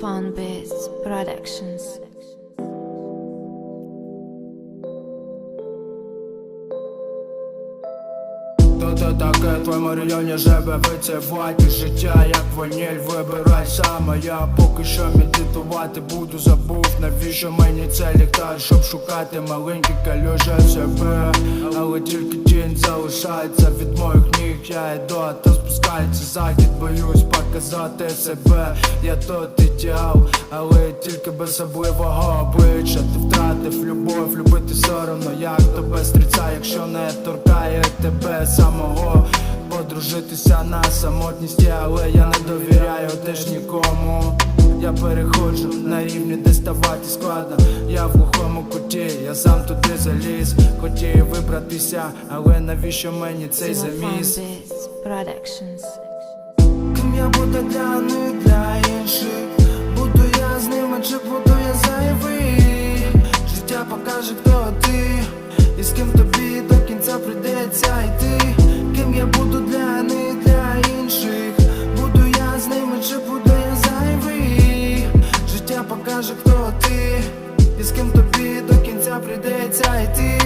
Fun Productions. То то таке в твоєму жебе живе вицевати життя, як ваніль, вибирай саме. Я поки що медитувати буду забув Навіщо мені це ліхтар, щоб шукати маленькі калюжі себе. Але тільки тінь залишається від моїх ніг Я йду, а то спускається захід Боюсь показати себе. Я тот ідеал, але тільки без особливого обличчя. Ти втратив любов, любити соромно, як тебе стріця, якщо не торкає тебе самого. Подружитися на самотність, але я не довіряю теж нікому я переходжу на рівні, де ставати складно. Я в глухому куті, я сам туди заліз. Хотів вибратися, але навіщо мені цей заміс? Ким я буду для них, для інших. Буду я з ними чи буду я зайвий? Життя покаже, хто ти. І з ким тобі до кінця прийдеться йти покаже, хто ти. І з ким тобі до кінця прийдеться йти